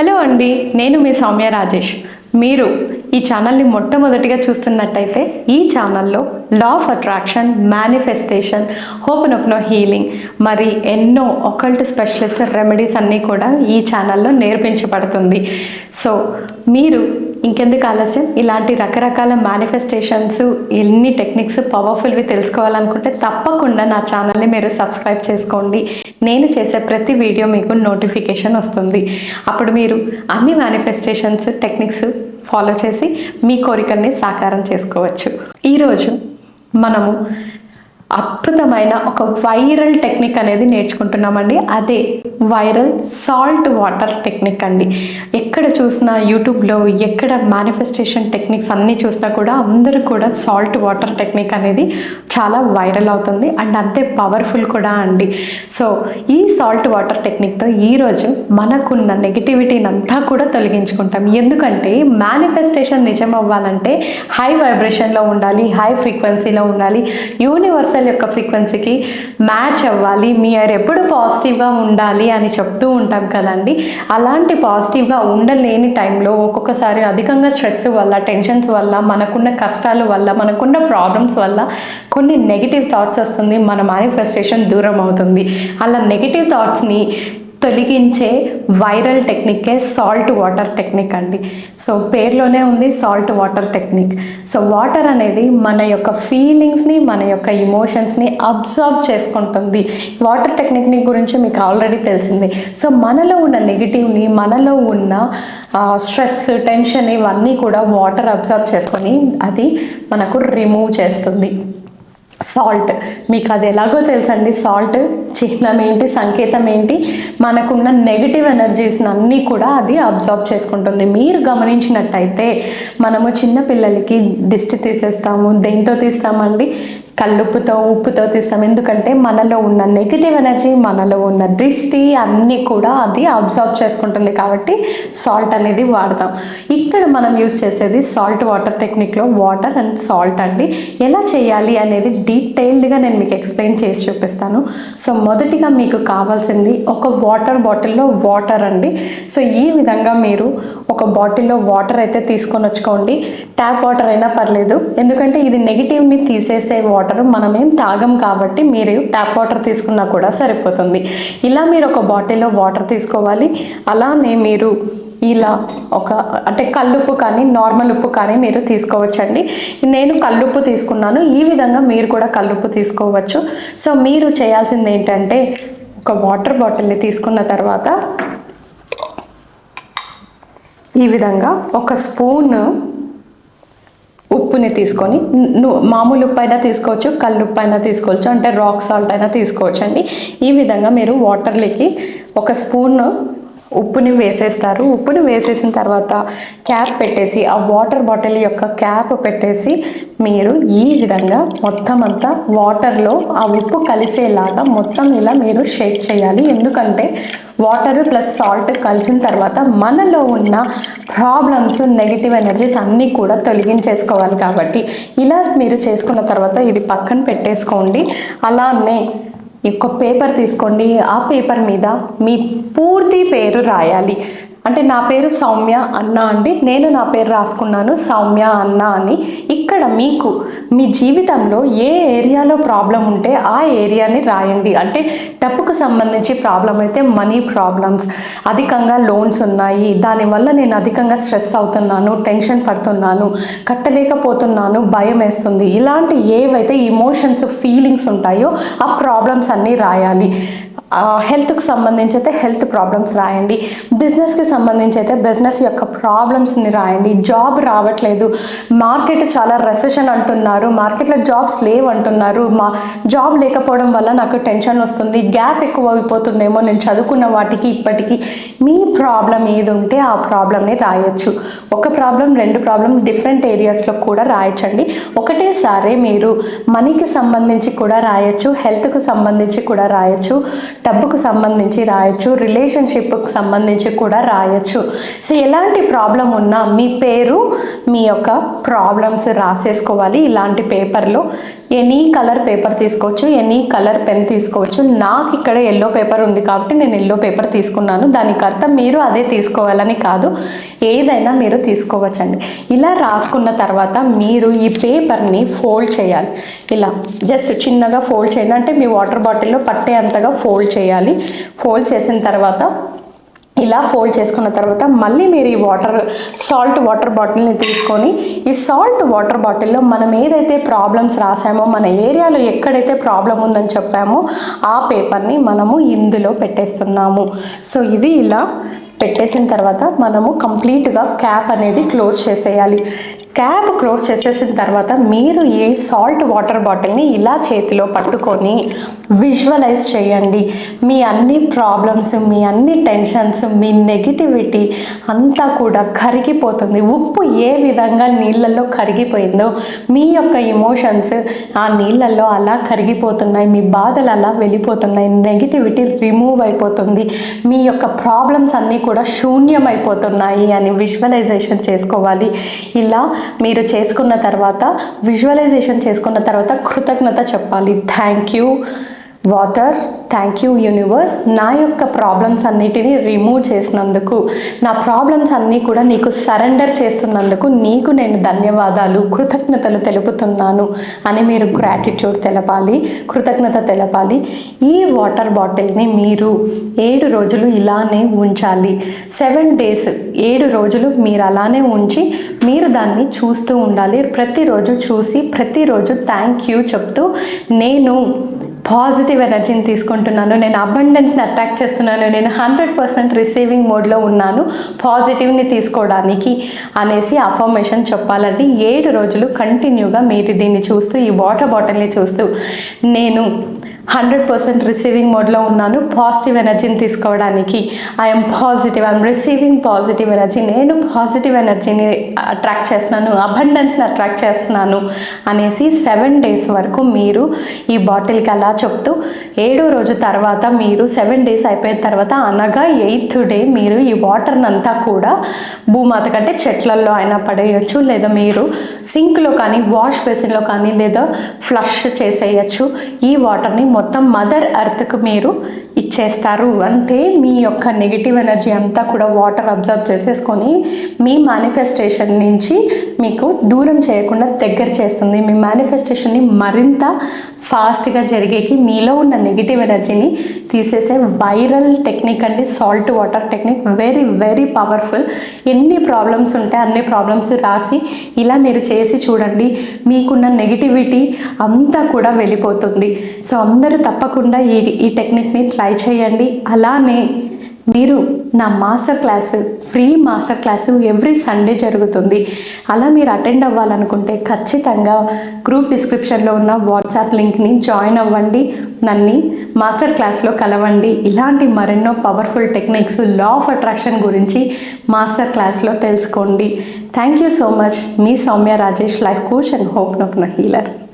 Hello అండి నేను మీ సౌమ్య రాజేష్. మీరు ఈ ఛానల్ని మొట్టమొదటిగా చూస్తున్నట్టయితే ఈ ఛానల్లో law of attraction manifestation ho'oponopono healing మరి ఎన్నో ఒకల్ట్ స్పెషలిస్ట్ రెమెడీస్ అన్నీ కూడా ఈ ఛానల్లో నేర్పించబడుతుంది. సో మీరు ఇంకెందుకు ఆలస్యం? ఇలాంటి రకరకాల మేనిఫెస్టేషన్స్ ఎన్ని టెక్నిక్స్ పవర్ఫుల్వి తెలుసుకోవాలనుకుంటే తప్పకుండా నా ఛానల్ని మీరు సబ్స్క్రైబ్ చేసుకోండి. నేను చేసే ప్రతి వీడియో మీకు నోటిఫికేషన్ వస్తుంది. అప్పుడు మీరు అన్ని మేనిఫెస్టేషన్స్ టెక్నిక్స్ ఫాలో చేసి మీ కోరికల్ని సాకారం చేసుకోవచ్చు. ఈరోజు మనము అద్భుతమైన ఒక వైరల్ టెక్నిక్ అనేది నేర్చుకుంటున్నామండి. అదే వైరల్ సాల్ట్ వాటర్ టెక్నిక్ అండి. ఎక్కడ చూసినా యూట్యూబ్లో ఎక్కడ మేనిఫెస్టేషన్ టెక్నిక్స్ అన్నీ చూసినా కూడా అందరూ కూడా సాల్ట్ వాటర్ టెక్నిక్ అనేది చాలా వైరల్ అవుతుంది. అండ్ అంతే పవర్ఫుల్ కూడా అండి. సో ఈ సాల్ట్ వాటర్ టెక్నిక్తో ఈరోజు మనకున్న నెగిటివిటీని అంతా కూడా తొలగించుకుంటాం. ఎందుకంటే మేనిఫెస్టేషన్ నిజం అవ్వాలంటే హై వైబ్రేషన్లో ఉండాలి హై ఫ్రీక్వెన్సీలో ఉండాలి యూనివర్సల్ యొక్క ఫ్రీక్వెన్సీకి మ్యాచ్ అవ్వాలి. మీరు ఎప్పుడు పాజిటివ్గా ఉండాలి అని చెప్తూ ఉంటాం కదండి. అలాంటి పాజిటివ్గా ఉండలేని టైంలో ఒక్కొక్కసారి అధికంగా స్ట్రెస్ వల్ల టెన్షన్స్ వల్ల మనకున్న కష్టాల వల్ల మనకున్న ప్రాబ్లమ్స్ వల్ల కొన్ని నెగిటివ్ థాట్స్ వస్తుంది. మన మేనిఫెస్టేషన్ దూరం అవుతుంది. అలా నెగిటివ్ థాట్స్ని తొలగించే వైరల్ టెక్నికే సాల్ట్ వాటర్ టెక్నిక్ అండి. సో పేర్లోనే ఉంది salt water technique. So water అనేది మన యొక్క ఫీలింగ్స్ని మన యొక్క ఇమోషన్స్ని అబ్జర్వ్ చేసుకుంటుంది. వాటర్ టెక్నిక్ని గురించి మీకు ఆల్రెడీ తెలిసింది. సో మనలో ఉన్న నెగిటివ్ని మనలో ఉన్న స్ట్రెస్ టెన్షన్ ఇవన్నీ కూడా వాటర్ అబ్జర్వ్ చేసుకొని అది మనకు రిమూవ్ చేస్తుంది. సాల్ట్. మీకు అది ఎలాగో తెలుసండి సాల్ట్ చిహ్నం ఏంటి సంకేతం ఏంటి? మనకున్న నెగిటివ్ ఎనర్జీస్ని అన్నీ కూడా అది అబ్జార్బ్ చేసుకుంటుంది. మీరు గమనించినట్టయితే మనము చిన్న పిల్లలకి దిష్టి తీసేస్తాము దేంతో తీస్తామండి? కల్లుప్పుతో ఉప్పుతో తీస్తాం. ఎందుకంటే మనలో ఉన్న నెగిటివ్ ఎనర్జీ మనలో ఉన్న దృష్టి అన్నీ కూడా అది అబ్జర్వ్ చేసుకుంటుంది కాబట్టి సాల్ట్ అనేది వాడతాం. ఇక్కడ మనం యూస్ చేసేది సాల్ట్ వాటర్ టెక్నిక్లో వాటర్ అండ్ సాల్ట్ అండి. ఎలా చేయాలి అనేది డీటెయిల్డ్గా నేను మీకు ఎక్స్ప్లెయిన్ చేసి చూపిస్తాను. సో మొదటిగా మీకు కావాల్సింది ఒక వాటర్ బాటిల్లో వాటర్ అండి. సో ఈ విధంగా మీరు ఒక బాటిల్లో వాటర్ అయితే తీసుకొని వచ్చుకోండి. ట్యాప్ వాటర్ అయినా పర్లేదు. ఎందుకంటే ఇది నెగిటివ్ని తీసేసే వాటర్ వాటర్ మనమేం తాగం కాబట్టి మీరు ట్యాప్ వాటర్ తీసుకున్నా కూడా సరిపోతుంది. ఇలా మీరు ఒక బాటిల్లో వాటర్ తీసుకోవాలి. అలానే మీరు ఇలా ఒక అంటే కల్లుప్పు కానీ నార్మల్ ఉప్పు కానీ మీరు తీసుకోవచ్చండి. నేను కల్లుప్పు తీసుకున్నాను. ఈ విధంగా మీరు కూడా కల్లుప్పు తీసుకోవచ్చు. సో మీరు చేయాల్సింది ఏంటంటే ఒక వాటర్ బాటిల్ని తీసుకున్న తర్వాత ఈ విధంగా ఒక స్పూన్ ఉప్పుని తీసుకొని మామూలు ఉప్పు అయినా తీసుకోవచ్చు కళ్ళు ఉప్పు అయినా తీసుకోవచ్చు అంటే రాక్ సాల్ట్ అయినా తీసుకోవచ్చు అండి ఈ విధంగా మీరు వాటర్లోకి ఒక స్పూన్ ఉప్పుని వేసేస్తారు. ఉప్పుని వేసేసిన తర్వాత క్యాప్ పెట్టేసి ఆ వాటర్ బాటిల్ యొక్క క్యాప్ పెట్టేసి మీరు ఈ విధంగా మొత్తం అంతా వాటర్లో ఆ ఉప్పు కలిసేలాగా మొత్తం ఇలా మీరు షేక్ చేయాలి. ఎందుకంటే వాటర్ ప్లస్ సాల్ట్ కలిసిన తర్వాత మనలో ఉన్న ప్రాబ్లమ్స్ నెగిటివ్ ఎనర్జీస్ అన్నీ కూడా తొలగించేసుకోవాలి కాబట్టి ఇలా మీరు చేసుకున్న తర్వాత ఇది పక్కన పెట్టేసుకోండి. అలానే ఒక పేపర్ తీసుకోండి. ఆ పేపర్ మీద మీ పూర్తి పేరు రాయాలి. అంటే నా పేరు సౌమ్య అన్న అండి. నేను నా పేరు రాసుకున్నాను సౌమ్య అన్న అని. ఇక్కడ మీకు మీ జీవితంలో ఏ ఏరియాలో ప్రాబ్లం ఉంటే ఆ ఏరియాని రాయండి. అంటే డబ్బుకు సంబంధించి ప్రాబ్లం అయితే మనీ ప్రాబ్లమ్స్ అధికంగా లోన్స్ ఉన్నాయి. దానివల్ల నేను అధికంగా స్ట్రెస్ అవుతున్నాను టెన్షన్ పడుతున్నాను కట్టలేకపోతున్నాను భయం వేస్తుంది. ఇలాంటి ఏవైతే ఇమోషన్స్ ఫీలింగ్స్ ఉంటాయో ఆ ప్రాబ్లమ్స్ అన్నీ రాయాలి. హెల్త్కి సంబంధించి అయితే హెల్త్ ప్రాబ్లమ్స్ రాయండి. బిజినెస్కి సంబంధించి అయితే బిజినెస్ యొక్క ప్రాబ్లమ్స్ని రాయండి. జాబ్ రావట్లేదు. మార్కెట్ చాలా రెసెషన్ అంటున్నారు. మార్కెట్లో జాబ్స్ లేవు అంటున్నారు. మా జాబ్ లేకపోవడం వల్ల నాకు టెన్షన్ వస్తుంది. గ్యాప్ ఎక్కువ అయిపోతుందేమో నేను చదువుకున్న వాటికి ఇప్పటికీ. మీ ప్రాబ్లం ఏది ఉంటే ఆ ప్రాబ్లమ్ని రాయొచ్చు. ఒక ప్రాబ్లం రెండు ప్రాబ్లమ్స్ డిఫరెంట్ ఏరియాస్లో కూడా రాయొచ్చండి. ఒకటేసారి మీరు మనీకి సంబంధించి కూడా రాయొచ్చు. హెల్త్కు సంబంధించి కూడా రాయొచ్చు. డబ్బుకు సంబంధించి రాయొచ్చు రిలేషన్షిప్కి సంబంధించి కూడా రాయొచ్చు. సో ఎలాంటి ప్రాబ్లం ఉన్నా మీ పేరు మీ యొక్క ప్రాబ్లమ్స్ రాసేసుకోవాలి. ఇలాంటి పేపర్లో ఎనీ కలర్ పేపర్ తీసుకోవచ్చు ఎనీ కలర్ పెన్ తీసుకోవచ్చు. నాకు ఇక్కడ ఎల్లో పేపర్ ఉంది కాబట్టి నేను ఎల్లో పేపర్ తీసుకున్నాను. దానికి అర్థం మీరు అదే తీసుకోవాలని కాదు ఏదైనా మీరు తీసుకోవచ్చండి. ఇలా రాసుకున్న తర్వాత మీరు ఈ పేపర్ని ఫోల్డ్ చేయాలి. ఇలా జస్ట్ చిన్నగా ఫోల్డ్ చేయండి. అంటే మీ వాటర్ బాటిల్లో పట్టే అంతగా ఫోల్డ్ చేయాలి. ఫోల్డ్ చేసిన తర్వాత ఇలా ఫోల్డ్ చేసుకున్న తర్వాత మళ్ళీ మీరు ఈ వాటర్ సాల్ట్ వాటర్ బాటిల్ని తీసుకొని ఈ సాల్ట్ వాటర్ బాటిల్లో మనం ఏదైతే ప్రాబ్లమ్స్ రాసామో మన ఏరియాలో ఎక్కడైతే ప్రాబ్లం ఉందని చెప్పామో ఆ పేపర్ని మనము ఇందులో పెట్టేస్తున్నాము. సో ఇది ఇలా పెట్టేసిన తర్వాత మనము కంప్లీట్గా క్యాప్ అనేది క్లోజ్ చేసేయాలి. క్యాప్ క్లోజ్ చేసేసిన తర్వాత మీరు ఈ సాల్ట్ వాటర్ బాటిల్ని ఇలా చేతిలో పట్టుకొని విజువలైజ్ చేయండి. మీ అన్ని ప్రాబ్లమ్స్ మీ అన్ని టెన్షన్స్ మీ నెగిటివిటీ అంతా కూడా కరిగిపోతుంది. ఉప్పు ఏ విధంగా నీళ్ళల్లో కరిగిపోయిందో మీ యొక్క ఇమోషన్స్ ఆ నీళ్ళల్లో అలా కరిగిపోతున్నాయి. మీ బాధలు అలా వెళ్ళిపోతున్నాయి. నెగిటివిటీ రిమూవ్ అయిపోతుంది. మీ యొక్క ప్రాబ్లమ్స్ అన్నీ కూడా శూన్యం అయిపోతున్నాయి అని విజువలైజేషన్ చేసుకోవాలి. ఇలా మీరు చేసుకున్న తర్వాత విజువలైజేషన్ చేసుకున్న తర్వాత కృతజ్ఞత చెప్పాలి. Thank you water thank you universe నా యొక్క ప్రాబ్లమ్స్ అన్నిటినీ రిమూవ్ చేసినందుకు నా ప్రాబ్లమ్స్ అన్నీ కూడా నీకు సరెండర్ చేస్తున్నందుకు నీకు నేను ధన్యవాదాలు కృతజ్ఞతలు తెలుపుతున్నాను అని మీరు గ్రాటిట్యూడ్ తెలపాలి కృతజ్ఞత తెలపాలి. ఈ వాటర్ బాటిల్ని మీరు ఏడు రోజులు ఇలానే ఉంచాలి. సెవెన్ డేస్ ఏడు రోజులు మీరు అలానే ఉంచి మీరు దాన్ని చూస్తూ ఉండాలి. ప్రతిరోజు చూసి ప్రతిరోజు థ్యాంక్ యూ చెప్తూ నేను పాజిటివ్ ఎనర్జీని తీసుకుంటున్నాను నేను అబండెన్స్ని అట్రాక్ట్ చేస్తున్నాను నేను హండ్రెడ్ పర్సెంట్ రిసీవింగ్ మోడ్లో ఉన్నాను పాజిటివ్ని తీసుకోవడానికి అనేసి అఫర్మేషన్ చెప్పాలండి. ఏడు రోజులు కంటిన్యూగా మీరు దీన్ని చూస్తూ ఈ వాటర్ బాటిల్ని చూస్తూ నేను హండ్రెడ్ పర్సెంట్ రిసీవింగ్ మోడ్లో ఉన్నాను పాజిటివ్ ఎనర్జీని తీసుకోవడానికి. I'm positive I'm receiving positive energy నేను పాజిటివ్ ఎనర్జీని అట్రాక్ట్ చేస్తున్నాను అబండెన్స్ని అట్రాక్ట్ చేస్తున్నాను అనేసి సెవెన్ డేస్ వరకు మీరు ఈ బాటిల్కి అలా చెప్తూ ఏడో రోజు తర్వాత మీరు సెవెన్ డేస్ అయిపోయిన తర్వాత అనగా ఎయిత్ డే మీరు ఈ వాటర్ని అంతా కూడా భూమాత కంటే చెట్లల్లో అయినా పడేయచ్చు లేదా మీరు సింక్లో కానీ వాష్ బేసిన్లో కానీ లేదా ఫ్లష్ చేసేయచ్చు. ఈ వాటర్ని మొత్తం మదర్ ఎర్త్కు మీరు ఇచ్చేస్తారు. అంటే మీ యొక్క నెగిటివ్ ఎనర్జీ అంతా కూడా వాటర్ అబ్జర్వ్ చేసేసుకొని మీ మేనిఫెస్టేషన్ నుంచి మీకు దూరం చేయకుండా దగ్గర చేస్తుంది. మీ మేనిఫెస్టేషన్ని మరింత ఫాస్ట్గా జరిగే జరిగేకి మీలో ఉన్న నెగిటివ్ ఎనర్జీని తీసేసే వైరల్ టెక్నిక్ అండి salt water technique very very powerful ఎన్ని ప్రాబ్లమ్స్ ఉంటే అన్ని ప్రాబ్లమ్స్ రాసి ఇలా మీరు చేసి చూడండి మీకున్న నెగిటివిటీ అంతా కూడా వెళ్ళిపోతుంది. సో అందరూ తప్పకుండా ఈ ఈ టెక్నిక్ని ట్రై చేయండి. అలానే మీరు నా master class free master class every Sunday జరుగుతుంది. అలా మీరు అటెండ్ అవ్వాలనుకుంటే ఖచ్చితంగా గ్రూప్ డిస్క్రిప్షన్లో ఉన్న వాట్సాప్ లింక్ని జాయిన్ అవ్వండి. నన్ను మాస్టర్ క్లాస్లో కలవండి. ఇలాంటి మరెన్నో powerful techniques law of attraction గురించి మాస్టర్ క్లాస్లో తెలుసుకోండి. Thank you so much me Soumya Rajesh life coach and ho'oponopono healer